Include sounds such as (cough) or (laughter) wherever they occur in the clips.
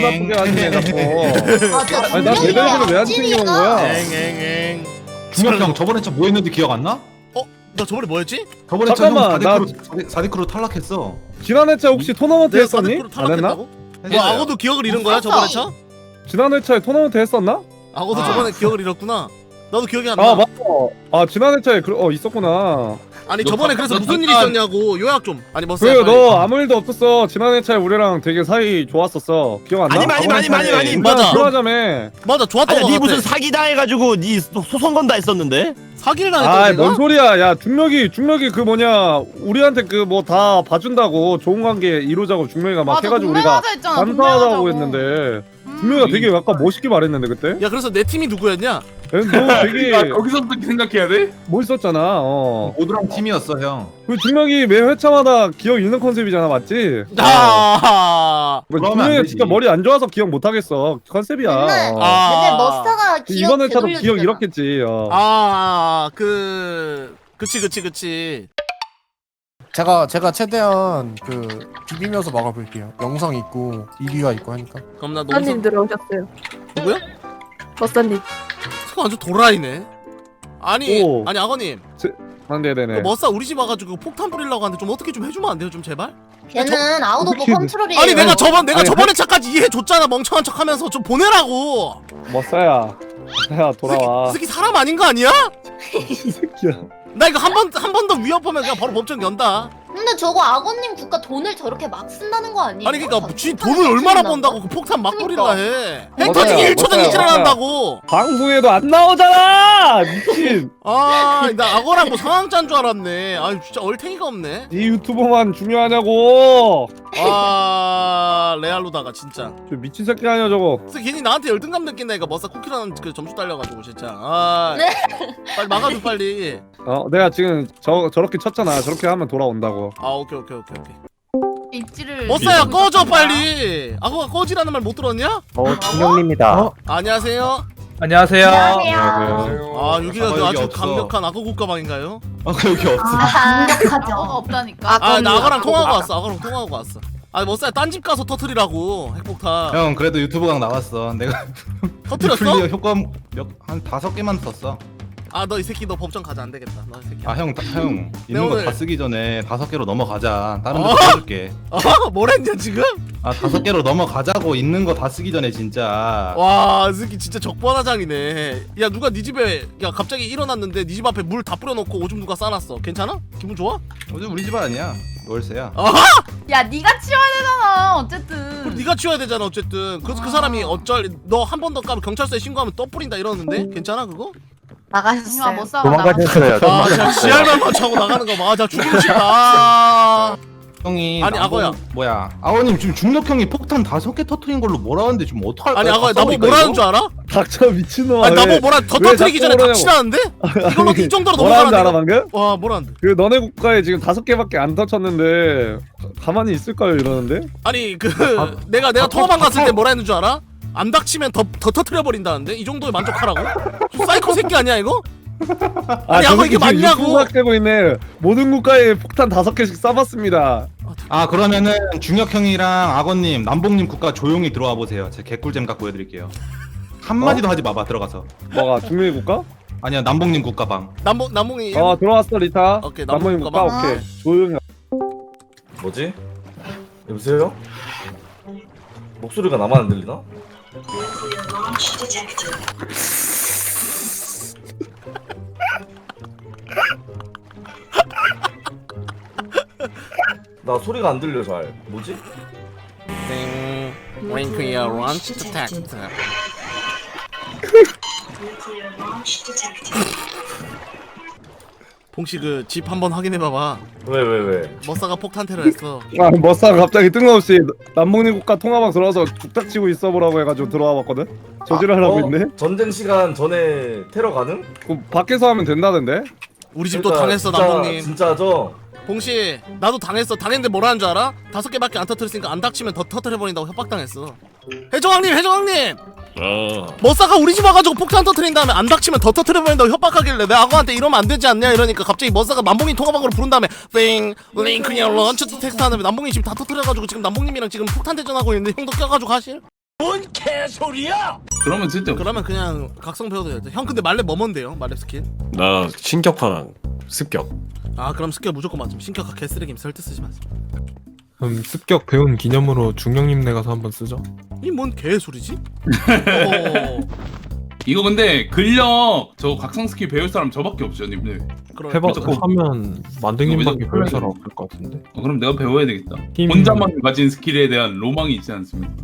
나쁘게 아, 나 왜안 챙겨온 거야 엥엥엥. 중혁 형 저번에 저뭐 했는지 기억 안 나? 나 저번에 뭐였지? 저번에 잠깐만, 저형 4대크로 4대크로 탈락했어. 지난 회차 혹시 토너먼트 내가 했었니? 안 했나? 탈락했다고? 뭐 악어도 기억을 잃은 거야 저번에 차? 지난 회차에 토너먼트 했었나? 악어도 아. 저번에 기억을 잃었구나. 나도 기억이 안 나. 아 맞다 아 지난 회차에 그, 어 있었구나. 아니 너 저번에 가- 그래서 너 무슨 일이 잠깐- 있었냐고. 요약 좀. 아니 뭐 그래 너 아무 일도 없었어. 지난 회차에 우리랑 되게 사이 좋았었어. 기억 안 나? 아니, 많이, 많이, 많이, 많이. 맞아. 맞아. 맞아 좋았던 아니 거니 같아. 무슨 사기 당해가지고 니 소- 소송 건다 했었는데? 사기를 당했다고 아이 내가? 뭔 소리야. 야 중력이 중력이 그 뭐냐. 우리한테 그 뭐 다 봐준다고 좋은 관계 이루자고 중력이가 막 해가지고 우리가 감사하다고 했는데 중력이가 되게 약간 멋있게 말했는데 그때 야 그래서 내 팀이 누구였냐? 너 되게 야, 거기서부터 생각해야 돼? 멋있었잖아 어. 모두랑 팀이었어 형. 그 중력이 매 회차마다 기억 잃는 컨셉이잖아 맞지? 아. 그 그러면 안 중력이 되지. 진짜 머리 안 좋아서 기억 못 하겠어 컨셉이야 맨날 어. 아. 근데 머싸가 기억 이번 회차도 기억 되돌려주잖아. 잃었겠지 어. 아, 그 그치 그치 그치. 제가 제가 최대한 그 비비면서 막아볼게요. 영상 있고 1위가 있고 하니까. 그럼 나 머사님 농사 들어오셨어요. 누구야? 머사님. 그거 완전 도라이네. 아니 오. 아니 아버님 아, 네네네 그 머싸 우리 집 와가지고 폭탄 뿌리려고 하는데 좀 어떻게 좀 해주면 안 돼요 좀 제발? 걔는 아웃 오브 컨트롤이에요. 아니 내가 저번 내가 아니, 저번에 차까지 이해해 줬잖아 멍청한 척하면서 좀 보내라고. 머싸야 머싸야 이 돌아와 새끼 사람 아닌 거 아니야? (laughs) 이 새끼야 나 이거 한 번 한 번 더 위협하면 그냥 바로 법정 연다. 근데 저거 악어님 국가 돈을 저렇게 막 쓴다는 거 아니에요? 아니 그러니까 저- 쥐 폭탄을 돈을 얼마나 번다고 거? 그 폭탄 막 그러니까. 해. 핵 맞아요, 터지기 1초 전에 맞아요, 일을 맞아요. 한다고. 방송에도 안 나오잖아 미친 아, 나 악어랑 뭐 상황 짠 줄 알았네. 아, 진짜 얼탱이가 없네. 이 유튜버만 중요하냐고 아, 레알로다가 진짜. 저 미친 새끼 아니야 저거 그래서 괜히 나한테 열등감 느낀다니까 머싸 쿠키라는 그 점수 딸려가지고 진짜. 아, 네. 빨리 막아줘 빨리. 어 내가 지금 저 저렇게 쳤잖아 저렇게 하면 돌아온다고 아, 오케이 오케이 오케이 오케이. 입지를. 머싸야 꺼져 빨리. 악어가 꺼지라는 말 못 들었냐? 어 중영님이다 어? 안녕하세요. 안녕하세요. 안녕하세요. 아, 여기가 아, 그 아주. 강력한 악어 국가방인가요? 아 여기 없어. 아, 악어가 강력하죠. 없다니까. 아, 나 악어랑 통화하고 왔어. 악어랑 통화하고 왔어. 아, 머싸야 딴 집 가서 터트리라고 핵폭탄. 형 그래도 유튜브 강 나갔어. 내가 터트렸어? (laughs) 클리어 효과 몇한 다섯 개만 썼어. 아, 너 이 새끼 너 법정 가자 안 되겠다. 너 이 새끼. 아형 형 있는 오늘- 거다 쓰기 전에 다섯 개로 넘어가자. 다른 어? 거 써줄게. (laughs) 어? 뭘 했냐 지금? 아 다섯 개로 넘어가자고 있는 거 다 쓰기 전에 진짜. 와, 이 새끼 진짜 적반하장이네. 야, 누가 네 집에 야 갑자기 일어났는데 네 집 앞에 물 다 뿌려놓고 오줌 누가 싸놨어. 괜찮아? 기분 좋아? 어제 우리 집 아니야. 월세야. 야, 네가 치워야 되잖아. 그럼 어쨌든. 네가 치워야 되잖아 어쨌든. 그래서 그 사람이 어쩔 너 한 번 더 까면 경찰서에 신고하면 떠 뿌린다 이러는데 괜찮아 그거? 아, 나가셨어요. 못 싸워. 나가. 도망가셨어요 아, 지랄만 차고 나가는 거 봐. 자 싶다. 아. (laughs) 형이 아니, 나보고- 악어야. 뭐야? 아버님 지금 중력 형이 폭탄 다섯 개 터트린 걸로 뭐라 하는데 지금 어떡할 거야? 아니 아까 나보고 뭐라는? 줄 알아? 닥쳐 미친놈아 아니 왜- 나보고 뭐라 더 왜 터뜨리기 전에. 닥치라는데? (laughs) 이걸로 이 정도로 알아 넘어가는데? 방금? 와 뭐라는데? 그 너네 국가에 지금 다섯 개밖에 안 터쳤는데 가만히 있을까요 이러는데? 아니 그 아, 내가 내가 아, 통화방 아, 갔을 아, 때 뭐라 했는 줄 알아? 안 닥치면 더 더 터트려 버린다는데 이 정도에 만족하라고? 저 사이코 새끼 아니야 이거? 아니, 저 악어 새끼 이게 맞냐고. 학되고 있네 모든 국가에 폭탄 다섯 개씩 쏴봤습니다 아 그러면은 중력 형이랑 악어님, 남봉님 국가 조용히 들어와 보세요. 제가 개꿀잼 갖고 해드릴게요. 한 마디도 하지 마봐 들어가서. 뭐가 중립 국가? 아니야 남봉님 국가방. 남봉 남봉이 어 들어왔어 리타 오케이, 남모님 남모 국가 국가 오케이 조용히 뭐지? 여보세요? 목소리가 나만 안 들리나? 나 소리가 안 들려 잘. 뭐지? 땡 링크야 런치 텍트 봉씨 그 집 한번 확인해 봐봐 왜 왜 왜? 머싸가 폭탄 테러했어 아 머싸가 갑자기 뜬금없이 남북리 국가 통화방 들어와서 죽닥치고 있어보라고 해가지고 들어와봤거든 저지랄하고 어? 있네 전쟁 시간 전에 테러 가능? 그 밖에서 하면 된다던데? 우리 집도 그러니까 당했어 진짜- 남봉님 진짜죠? 봉씨 나도 당했어. 당했는데 뭐라는 줄 알아? 다섯 개밖에 안 터뜨렸으니까 안 닥치면 더 터뜨려버린다고 협박당했어. 해적왕님 해적왕님! 머싸가 우리 집 와가지고 폭탄 터뜨린 다음에 안 닥치면 더 터뜨려버린다고 협박하길래 내 악어한테 이러면 안 되지 않냐? 이러니까 갑자기 머싸가 남봉이 통화방으로 부른 다음에 띵 링크냐 런치 텍스트 하는 남봉이 지금 다 터뜨려가지고 지금 남봉님이랑 지금 폭탄 대전하고 있는데 형도 껴가지고 하실? 뭔 개소리야? 그러면 쓸데 없어. 그러면 그냥 각성 배워도 돼. 형 근데 말렙 뭐뭔데요? 말렙 스킬? 나 신격파랑 습격. 아 그럼 스킬 무조건 맞음. 신격화 개쓰레기 설득 쓰지 마세요. 그럼 습격 배운 기념으로 중령님네 가서 한번 쓰죠. 이 뭔 개소리지? 어, (laughs) 이거 근데 근력 저 각성 스킬 배울 사람 저밖에 없죠, 님들. 그럼 해봐 무조건. 하면 만등님밖에 무조건 별 사람 없을 것 같은데. 어, 그럼 내가 배워야 되겠다. 힘- 혼자만 가진 스킬에 대한 로망이 있지 않습니까?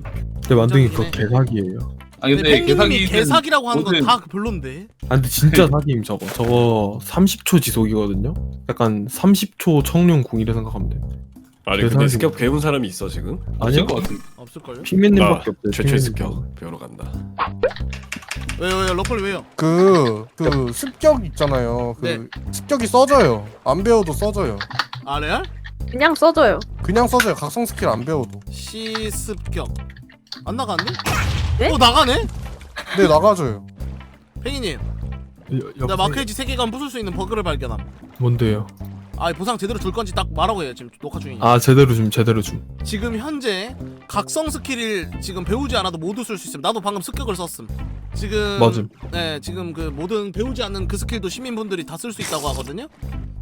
근데 만등이 그거 인정이네. 개사기예요. 아 근데 근데 팽님이 개사기 개사기라고 하는 건 모든- 다 별론데. 아 근데 진짜 사기임 저거. 저거 30초 지속이거든요. 약간 30초 청룡 궁이라 생각하면 돼. 아니 근데 대단하지. 습격 배운 사람이 있어 지금? 없을 아니요. 것 같은데. 없을걸요? 핑맨님밖에 없어요. 최초의. 습격 배우러 간다. 왜요 왜요 러플 왜요? 그, 그 습격 있잖아요. 그 네. 습격이 써져요. 안 배워도 써져요. 아 레알? 그냥 써줘요. 그냥 써져요. 각성 스킬 안 배워도. 시습격 안 나갔네? 네? 어 나가네? 네 나가줘요. 팽이님 여, 나 마크에지 세계관 부술 수 있는 버그를 발견함 뭔데요? 아 보상 제대로 줄 건지 딱 말하고 해요 지금 녹화 중이니까 아 제대로 좀 제대로 좀. 지금 현재 각성 스킬을 지금 배우지 않아도 모두 쓸 수 있음 나도 방금 습격을 썼음 지금 맞음. 네 지금 그 모든 배우지 않는 그 스킬도 시민분들이 다 쓸 수 있다고 하거든요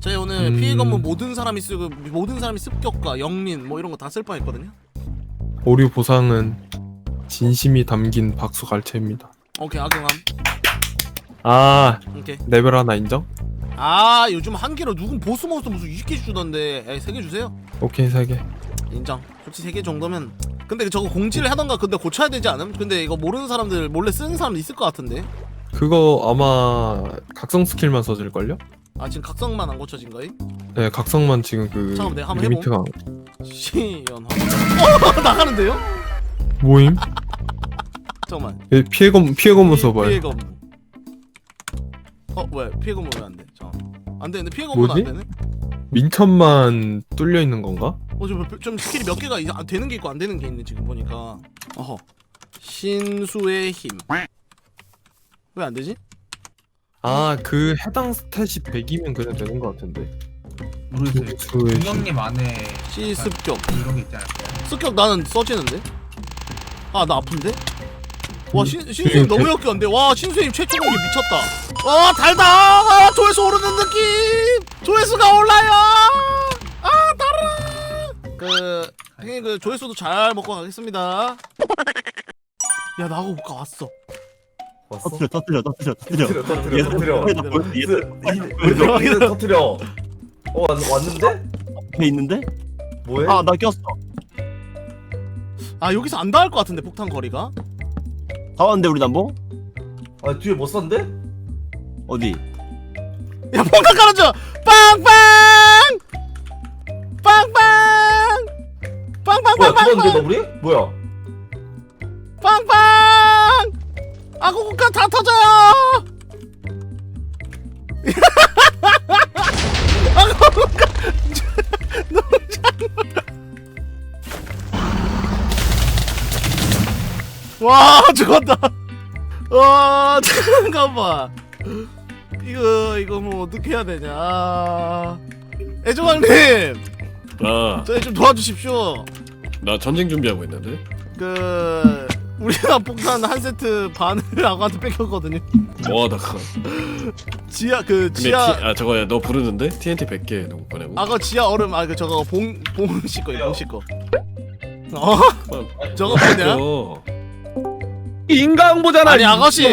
저희 오늘 음. 피해 건물 모든 사람이 쓰고 모든 사람이 습격과 영린 뭐 이런 거 다 쓸 뻔했거든요 오류 보상은 진심이 담긴 박수 갈채입니다. 오케이 악용함 아 오케이 레벨 하나 인정? 아 요즘 한 개로 누군 보스 몬스터 무슨 20개 주던데 에이 3개 주세요 오케이 세 개. 인정 솔직히 3개 정도면 근데 저거 공지를 하던가 근데 고쳐야 되지 않음? 근데 이거 모르는 사람들 몰래 쓰는 사람 있을 것 같은데 그거 아마 각성 스킬만 써질 걸요? 아 지금 각성만 안 고쳐진 거임? 네 각성만 지금 그 잠깐만, 내가 한번 리미트가 시연화 어 (laughs) 나가는데요? 모임? 잠깐만 예, 피해 검 피해 검문 써봐요. 피해 검 어? 왜? 피해 검은 왜안 돼? 잠깐만 안 되는데 피해 검은 안 뭐지? 되네? 민첩만 뚫려 있는 건가? 어좀 좀 스킬이 몇 개가 이- 안 되는 게 있고 안 되는 게 있네 지금 보니까 어허 신수의 힘 왜 안 되지? 아 그 해당 스탯이 100이면 그냥 되는 것 같은데. 모르겠어요. 중형님 안에 시습격 이런 게 있지 않을까요? 습격 나는 써지는데? 아 나 아픈데? 와 신, 음, 신수님 그- 너무 역겨운데? 와 신수님 최초 공개 미쳤다 와 달다 아, 조회수 오르는 느낌 조회수가 올라요 아 달아 그 형님 그 조회수도 잘 먹고 가겠습니다 야 나하고 못 가 왔어 왔어? 터트려 터트려 터트려 터트려. 터트려 터트려 터트려 이제 터트려 어 왔, 왔는데? 앞에 있는데? 뭐해? 아나 꼈어. 아 여기서 안 닿을 것 같은데 폭탄 거리가 다 왔는데 우리 남봉? 아 뒤에 못 샀는데? 어디? 야 폭탄 깔아줘 빵빵 빵빵 뭐야 빵빵빵빵 죽었는데 너 우리? 뭐야? 빵빵 아구구가 다 터져요 와 (laughs) 죽었다 와 (laughs) 잠깐만 이거 이거 뭐 어떻게 해야 되냐 아, 애조강님 나, 저희 좀 도와주십시오 나 전쟁 준비하고 있는데. 그 우리가 폭탄 한 세트 반을 (laughs) 아가한테 뺏겼거든요. 뭐하다 가. 지하 그 근데 지하 티, 아 저거야 너 부르는데 TNT 100개 누구 보내고. 아가 지하 얼음 아그 저거 봉봉씨 거예요 봉씨 거. 어? 저거 뭐냐? 어. 인강보잖아. 아니 아가씨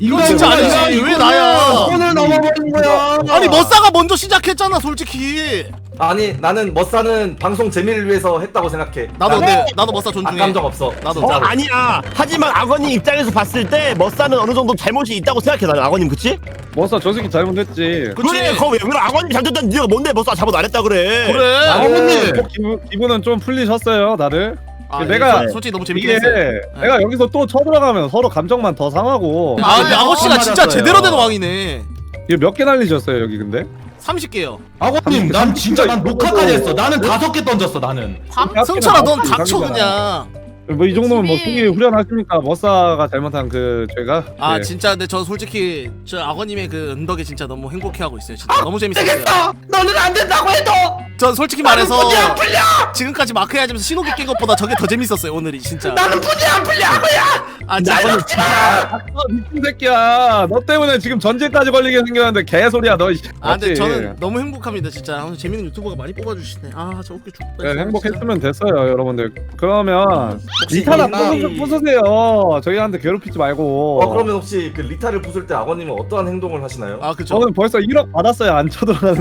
이거 진짜 아니지 이거 왜. 나야? 손을 넘어버린 거야. 아니 머싸가 먼저 시작했잖아 솔직히. 아니 나는 머싸는 방송 재미를 위해서 했다고 생각해 나도 나는 근데 나도 머싸 존중해. 악감정 없어 나도. 어 진짜로. 아니야. 하지만 악어님 입장에서 봤을 때 머싸는 어느 정도 잘못이 있다고 생각해 나는 악어님 그치? 머싸 저 새끼 잘못했지. 그치? 그래 그거 왜 그래 악어님 잘못했다는 네가 뭔데 머싸 잘못 안 했다 그래. 그래. 아버님 기분, 기분은 좀 풀리셨어요 다들. 아, 내가 네, 솔직히 너무 재밌게 이게 했어요. 내가 여기서 또 쳐들어가면 서로 감정만 더 상하고. 아 근데 아가씨가 진짜. 제대로 된 왕이네. 이게 몇개 날리셨어요 여기 근데? 30개요. 아버님 난 진짜 난 녹화까지 했어. 나는 다섯 개 던졌어 나는. 승철아 넌 닥쳐. 그냥. 뭐 이 정도면 뭐 속이 후련하십니까? 머싸가 잘못한 그 죄가? 아 예. 진짜 근데 저 솔직히 저 아버님의 그 은덕에 진짜 너무 행복해하고 있어요 진짜 너무 재밌었어요 되겠어. 너는 안 된다고 해도 전 솔직히 말해서 나는 분이 안 풀려. 지금까지 마크 해야지면서 신호기 낀 것보다 저게 더 재밌었어요 오늘이 진짜 나는 분이 안 풀려. 아거야. 아 진짜 아, 미친 새끼야. 너 때문에 지금 전쟁까지 걸리게 생겼는데 개소리야 너. 이- 아 근데 맞지? 저는 너무 행복합니다 진짜 오늘 재밌는 유튜버가 많이 뽑아주시네 아저 웃겨 죽겠다 네, 진짜. 행복했으면 됐어요, 여러분들. 그러면 리타나 이- 부수- 부수세요. 저희한테 괴롭히지 말고. 어 그러면 혹시 그 리타를 부술 때 아버님은 어떠한 행동을 하시나요? 아 그쵸 저는 벌써 1억 받았어요. 안 쳐들어가는.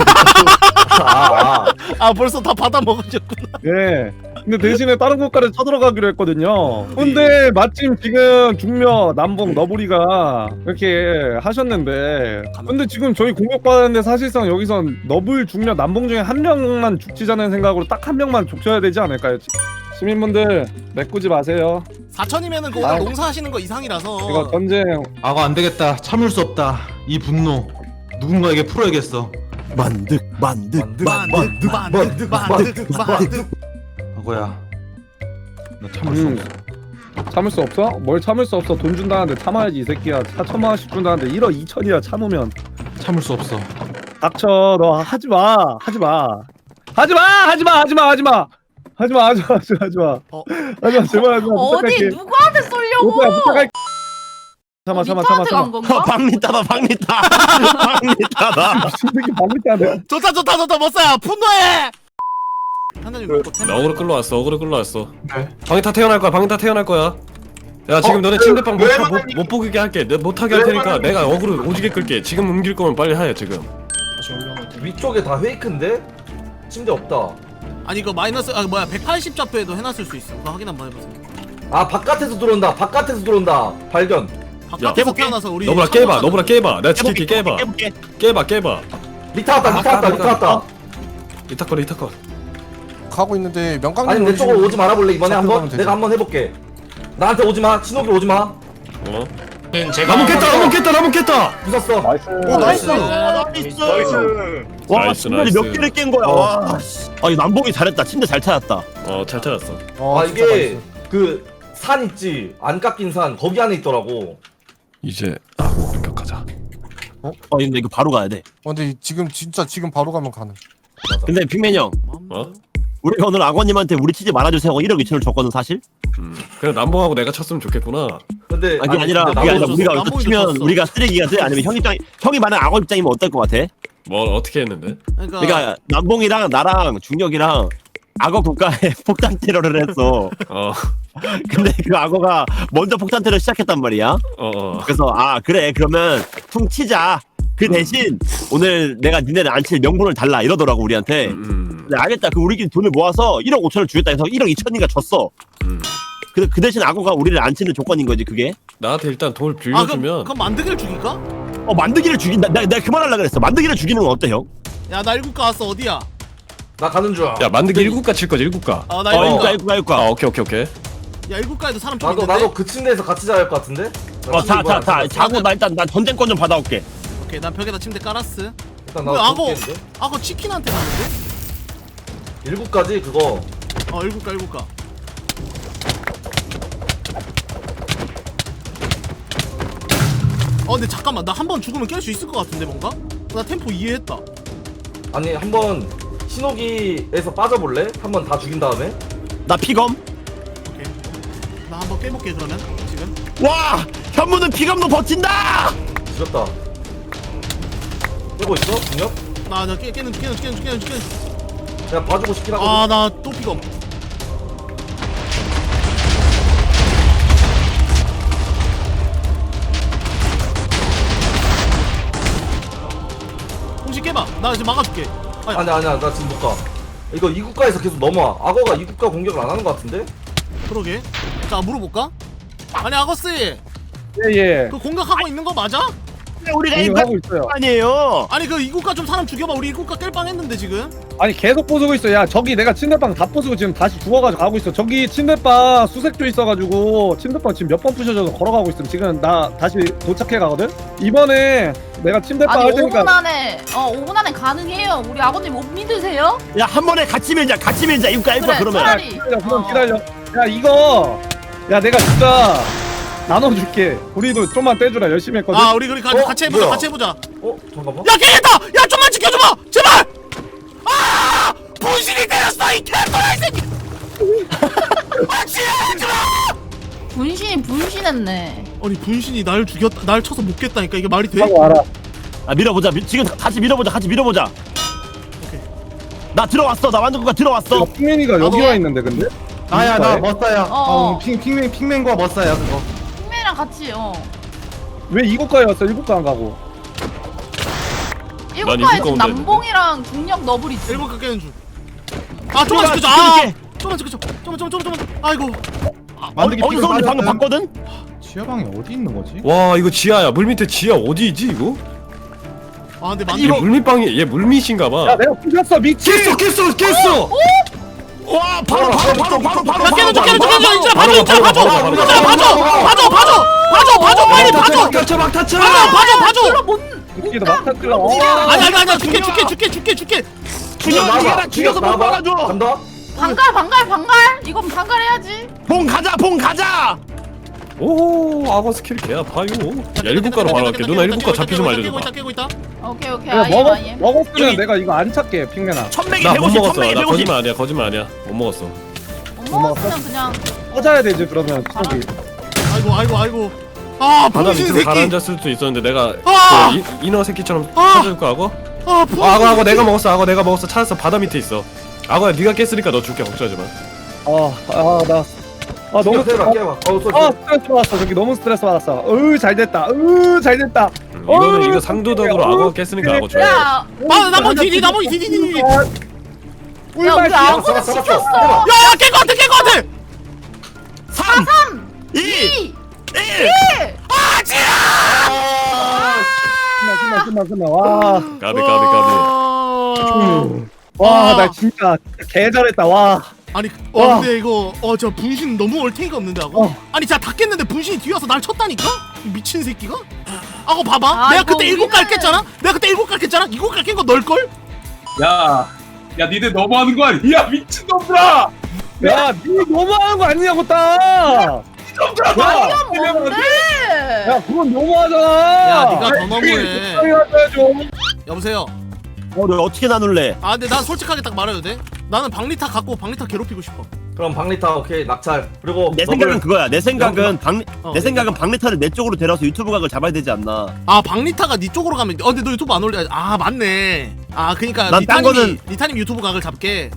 아, 아. 아 벌써 다 받아 먹으셨구나 예. 근데 대신에 다른 국가를 쳐들어가기로 했거든요. 근데 마침 지금 중며 남북 너부리가 이렇게 하셨는데 근데 지금 저희 공격받았는데 사실상 여기선 너블 중며 남북 중에 한 명만 죽지자는 생각으로 딱 한 명만 족쳐야 되지 않을까요? 시민분들 메꾸지 마세요. 사천이면은 그거 아. 농사하시는 거 이상이라서 이거 전쟁 악어 안 되겠다. 참을 수 없다. 이 분노 누군가에게 풀어야겠어. 만득 만득 만득, 만득 만득 만득 만득 악어야. 나 참을 수 음. 없어. 참을 수 없어? 뭘 참을 수 없어? 돈 준다는데 참아야지 이 새끼야. 4천만 원씩 준다는데 1억 2천이야 참으면. 참을 수 없어. 닥쳐 너 하지 마 하지 마 하지 마 하지 마 하지 마 하지 마 하지 마 하지 마 하지 마 하지 마 어. 하지 마 제발 하지 마 어디 부탁할게 누구한테 쏠려고? 오빠야 부탁할게 참아 참아 참아 참아 간 건가? 박리타다 박리타 박리타다 미친 새끼 때야 좋다 좋다 좋다 멋싸야 분노해 하나님 먹고 템나 어그로 끌러 왔어 어그로 끌러 왔어 네. 방이 다 태어날 거야 방이 다 태어날 거야 야 지금 어, 너네 왜- 침대방 못, 왜 못, 말하니? 못 보게 할게 내 못하게 할 왜 테니까 말하니? 내가 어그로 오지게 끌게 지금 옮길 거면 빨리 해 지금 위쪽에 다 페이크인데 침대 없다. 아니 이거 마이너스 아 뭐야 180 좌표에도 해놨을 수 있어 그거 확인 한번 해보세요 아 바깥에서 들어온다. 바깥에서 들어온다. 발견. 바깥에서 깨볼게. 태어나서 우리 너브라 깨봐 너브라 깨봐 내가 지킬게 깨봐 깨볼게 깨봐 깨봐 리타 왔다. 리타 왔다. 리타 왔다. 이타컷 이타컷 가고 있는데 명강님 아니 내 쪽으로 오지 말아 볼래 이번에 한번. 내가 한번 해볼게. 나한테 오지 마. 신호기 오지 마. 어? 나무 깼다 나무 깼다 나무 깼다. 부쉈어. 나이스. 오 나이스. 나이스. 와 나이스, 나이스. 몇 개를 깬 거야? 와 아니 남봉이 잘했다. 침대 잘 찾았다. 어잘 찾았어. 어, 아 이게 나이스. 그산 있지. 안 깎인 산 거기 안에 있더라고. 이제 아고 공격하자. 어? 근데 이거 바로 가야 돼. 어, 근데 지금 진짜 지금 바로 가면 가능. 근데 빅맨 형. 어? 우리가 오늘 악원님한테 우리 치지 말아주세요 하고 1억 2천을 줬거든 사실. 음. 그래 남봉하고 내가 쳤으면 좋겠구나. 근데 아, 그게 아니라 근데 그게 아니라 우리가 이거 치면 줬어. 우리가 쓰레기가 돼 아니면 형 입장 형이 만약 악원 입장이면 어떨 것 같아? 뭐 어떻게 했는데? 그러니까, 그러니까 남봉이랑 나랑 중력이랑 악어 국가에 (laughs) 폭탄 테러를 했어. 어. (laughs) 근데 그 악어가 먼저 폭탄 테러 시작했단 말이야. 어 어. 그래서 아 그래. 그러면 퉁 치자 그 대신 오늘 내가 니네를 안 칠 명분을 달라 이러더라고 우리한테 음, 근데 알겠다 그 우리끼리 돈을 모아서 1억 5천을 주겠다 해서 1억 2천이가 줬어 음. 그, 그 대신 악어가 우리를 안 치는 조건인 거지 그게 나한테 일단 돈을 아 그럼, 빌려주면 그럼 만드기를 죽일까? 어 만드기를 죽인다 나, 내가 그만하려고 그랬어 만드기를 죽이는 건 어때 형? 야 나 일국가 왔어 어디야? 나 가는 줄. 야 만들기 1국가 칠 거지 1국가 아 나 어 일국가 일구가 일구가 아 오케이 오케이 오케이 야 일국가에도 사람 좀 나도 있는데? 나도 그 침대에서 같이 자야 할 것 같은데. 나 어, 자, 침대 자, 안 자, 잤어. 자고 나 일단 난 전쟁권 좀 받아올게. 오케이 난 벽에다 침대 깔았어 일단 뭐야, 나도 악어. 죽겠는데. 치킨한테 가는데? 일곱까지 그거 어 일국가 일국가 어 근데 잠깐만 나 한 번 죽으면 깰 수 있을 것 같은데 뭔가? 나 템포 이해했다 아니 한번 신호기에서 빠져볼래? 한번 다 죽인 다음에 나 피검. 오케이 나 한 번 깨볼게 그러면 지금 와, 현무는 피검도 버틴다. 죽였다. 깨고 있어? 중력? 나나 깨, 깨는 깨는 깨는 깨는 깨는 내가 봐주고 싶긴 하거든. 아나 또 피검 홍시 깨봐 나 지금 막아줄게 아니 아니 아니야 나 지금 못 가. 이거 이 국가에서 계속 넘어와. 악어가 이 국가 공격을 안 하는 것 같은데? 그러게 자 물어볼까? 아니 아거스 예예 그 공격하고 있는 거 맞아? 우리가 지금 이거 하고 있어요 아니에요. 아니 그 이국가 좀 사람 죽여봐 우리 이국가 깰빵 했는데 지금 아니 계속 부수고 있어 야 저기 내가 침대방 다 부수고 지금 다시 죽어가지고 가고 있어 저기 침대방 수색조 있어가지고 침대방 지금 몇 번 부셔져서 걸어가고 있음 지금 나 다시 도착해 가거든 이번에 내가 침대방 아니 할 5분 테니까 안에 어 5분 안에 가능해요. 우리 아버님 못 믿으세요? 야, 한 번에 같이 밀자. 같이 밀자. 이거 이거 그래, 그러면. 차라리. 기다려 그럼 어. 기다려 야 이거 야 내가 진짜 나눠줄게. 우리도 좀만 떼주라. 열심히 했거든. 아 우리 우리 가- 어? 같이 해보자. 뭐야? 같이 해보자. 어? 잠깐만. 야 깨겠다! 야 좀만 지켜줘봐! 제발! 아! 분신이 때렸어 이 개또라이 새끼! (laughs) 아 지랄하지마 분신이 분신했네. 아니 분신이 날 죽였다 날 쳐서 못 깼다니까. 이게 말이 돼? 하고 알아 아 밀어보자. 미, 지금 다- 같이 밀어보자. 같이 밀어보자. 나 들어왔어. 나 완전 국가 들어왔어. 핑맨이가 여기 와 있는데 근데? 나야 나? 머싸야. 어. 어, 핑 핑맨 핑맨과 머싸야 그거. 핑맨이랑 같이 어. 왜 이곳까지 왔어? 일곱가 안 가고. 일곱가에 지금 남봉이랑 중력 너블 있어. 일곱 개 깨는 중아 좀만 들어가, 지켜줘 아. 좀만 지켜줘 좀만 좀만 좀만 아이고. 만들기 어디서 우리 방금 봤거든? 지하방이 어디 있는 거지? 와 이거 지하야. 물 밑에 지하 어디지 이거? 아 근데 만 이게 물밑방이 얘 물밑인가봐. 야 내가 부셨어 미친! 깼어 깼어 깼어 와 바로 바로 바로 바로 바로 야 깨는 중 인자 바로, 봐줘 인자 바로, 봐줘 바로, 바로, 인자 바로, 봐줘 봐줘 봐줘 봐줘 봐줘 빨리 봐줘 타쳐 막 타쳐 봐줘 봐줘 봐줘 미치도 막타클라 아니 아니 아니 줄게 줄게 줄게 줄게 줄게 죽여 죽여라 죽여서 못. 막아줘 간다. 방갈 방갈 방갈. 이건 방갈 해야지. 봉 가자 봉 가자 오 악어 스킬 개 아파요. 야 일국가로 바로 갈게. 누나 일국가 잡히 좀 깨고 있다 알려줘봐 깨고 있다 오케이 오케이. 아예 먹었, 아예. 먹었으면 여기- 내가 이거 안 찾게 핑맨아. 천맥이 나 못 150 먹었어. 천맥이 나 150 거짓말 아니야 거짓말 아니야. 못 먹었어. 못 먹었으면 그냥 꺼져야 되지 그러면 속이. 아이고 아이고 아이고. 아 바다 밑으로 새끼. 가라앉았을 수도 있었는데 내가 아! 그 이, 이너 새끼처럼 아! 찾아줄 거 악어? 아 어, 악어 악어 내가 먹었어 악어 내가 먹었어. 찾았어. 바다 밑에 있어. 악어야 네가 깼으니까 너 줄게 걱정하지 마. 아아나 아 너무 깨봐 깨봐. 어 쏘. 아 스트레스 받았어 저기 너무 스트레스 받았어 으 잘됐다 으 잘됐다 음, 이거는 어, 이거 상도덕으로 악어 깼으니까 악어 줘야 야. 아 나머지 디디 나머지 디디 디디 야 야 우리 꿀맛이야 잡았어, 시켰어. 잡았어. 깰거 같아 깰거 같아 3 2 이. 1 끝나 끝나 끝나 끝나 와와 까비 까비 까비 아. 나 진짜 개 잘했다 와 아니 와. 어 근데 이거 어 저 분신 너무 얼탱이가 없는데 하고 어. 아니 진짜 다 깼는데 분신이 뒤에 와서 날 쳤다니까 이 미친 새끼가 아고 봐봐 아, 내가 이거 그때 일곱 갈 우리는- 깼잖아 내가 그때 일곱 갈 깼잖아 일곱 갈깬거 널걸 야, 야 니들 너무하는 거 아니야? 야 미친놈들아! 야, 니 너무하는 거 아니냐고 딱. 야, 이건 뭔데? 야, 그건 너무하잖아. 야, 네가 더 너무해. 좀. 여보세요 어, 너 어떻게 나눌래? 아 근데 난 솔직하게 딱 말해도 돼 나는 박리타 갖고 박리타 괴롭히고 싶어 그럼 박리타 오케이 낙찰. 그리고 내 생각은 그거야. 내 생각은 박, 어. 내 생각은 박리타를 내 쪽으로 데려서 유튜브 각을 잡아야 되지 않나. 아 박리타가 네 쪽으로 가면 어 근데 너 유튜브 안 올려 아 맞네 아 그니까 난딴 리타님이 거는- 리타님 유튜브 각을 잡게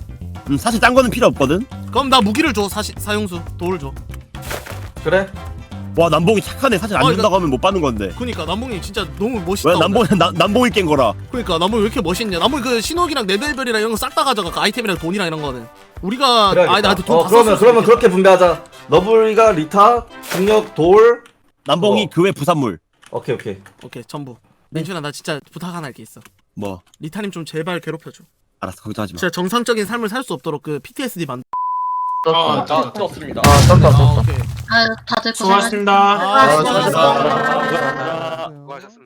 음, 사실 딴 거는 필요 없거든. 그럼 나 무기를 줘 사시, 사용수 돌을 줘 그래? 와 남봉이 착하네. 사실 안 어, 준다고 하면 못 받는 건데. 그니까 남봉이 진짜 너무 멋있다 왜 남봉 나, 남봉이 깬 거라. 그러니까 남봉이 왜 이렇게 멋있냐 남봉이 그 신호기랑 레벨별이랑 이런 거 싹 다 가져가 그 아이템이랑 돈이랑 이런 거는 우리가 그래야겠다. 아 나한테 돈어다 그러면 그러면 그렇게 분배하자. 너블이가 리타, 중력, 돌. 남봉이 어. 그외 부산물. 오케이 오케이. 오케이 전부 민준아 나 진짜 부탁 하나 할 게 있어 뭐 리타님 좀 제발 괴롭혀줘 알았어 걱정하지 마. 진짜 정상적인 삶을 살 수 없도록 그 PTSD 만 아, 나 떴습니다. 아 떴다 아, 떴다. 오케이. 아 다들 아, 수고하셨습니다. 고생하셨습니다. 수고하셨습니다. 수고하셨습니다.